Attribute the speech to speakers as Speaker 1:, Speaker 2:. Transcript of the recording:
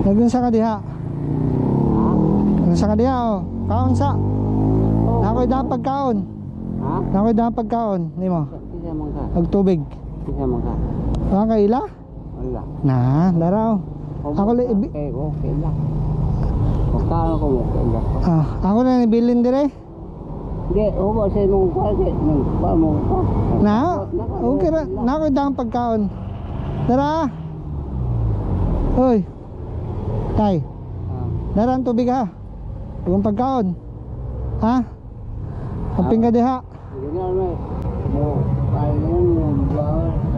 Speaker 1: Unsa ka diha? Unsa ka diha oh? Kaon sa? Nakoy da pagkaon.
Speaker 2: Ha?
Speaker 1: Nakoy da pagkaon nimo.
Speaker 2: Kisa man ka.
Speaker 1: Ag tubig.
Speaker 2: Kisa man ka.
Speaker 1: Wa ka ila?
Speaker 2: Wala.
Speaker 1: Na, laraw. Ako li
Speaker 2: Eh, okay lang. Magkano ko mo kaya
Speaker 1: Ah, ako na nibilin dire.
Speaker 2: Hindi, hubo sa target. Nang ba mo ka?
Speaker 1: Na, okay ra. Nakoy da pagkaon. Dara. Hoy. Tay,
Speaker 2: Ah,
Speaker 1: dara ang tubig ha. Yung pagkaon. Ha? Kaping ka diha.
Speaker 2: Hindi na may. Mo, kaya yun yung bawal.